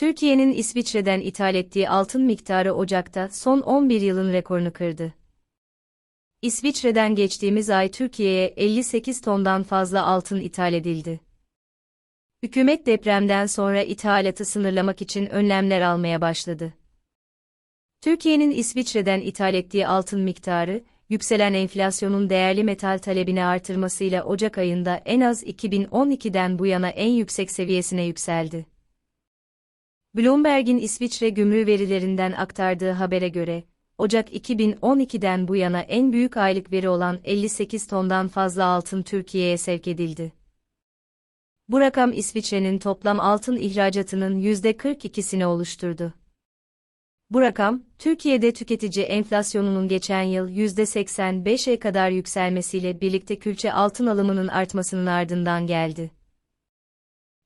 Türkiye'nin İsviçre'den ithal ettiği altın miktarı Ocak'ta son 11 yılın rekorunu kırdı. İsviçre'den geçtiğimiz ay Türkiye'ye 58 tondan fazla altın ithal edildi. Hükümet depremden sonra ithalatı sınırlamak için önlemler almaya başladı. Türkiye'nin İsviçre'den ithal ettiği altın miktarı, yükselen enflasyonun değerli metal talebini artırmasıyla Ocak ayında en az 2012'den bu yana en yüksek seviyesine yükseldi. Bloomberg'in İsviçre gümrüğü verilerinden aktardığı habere göre, Ocak 2012'den bu yana en büyük aylık veri olan 58 tondan fazla altın Türkiye'ye sevk edildi. Bu rakam İsviçre'nin toplam altın ihracatının %42'sini oluşturdu. Bu rakam, Türkiye'de tüketici enflasyonunun geçen yıl %85'e kadar yükselmesiyle birlikte külçe altın alımının artmasının ardından geldi.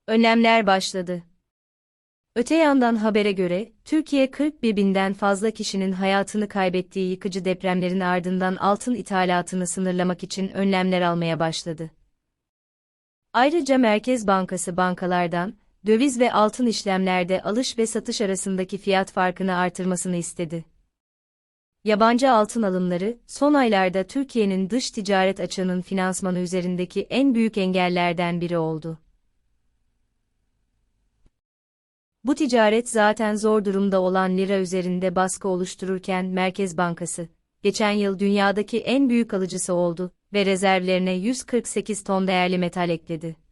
Önlemler başladı. Öte yandan habere göre, Türkiye 41 binden fazla kişinin hayatını kaybettiği yıkıcı depremlerin ardından altın ithalatını sınırlamak için önlemler almaya başladı. Ayrıca Merkez Bankası bankalardan, döviz ve altın işlemlerde alış ve satış arasındaki fiyat farkını artırmasını istedi. Yabancı altın alımları, son aylarda Türkiye'nin dış ticaret açığının finansmanı üzerindeki en büyük engellerden biri oldu. Bu ticaret zaten zor durumda olan lira üzerinde baskı oluştururken Merkez Bankası, geçen yıl dünyadaki en büyük alıcısı oldu ve rezervlerine 148 ton değerli metal ekledi.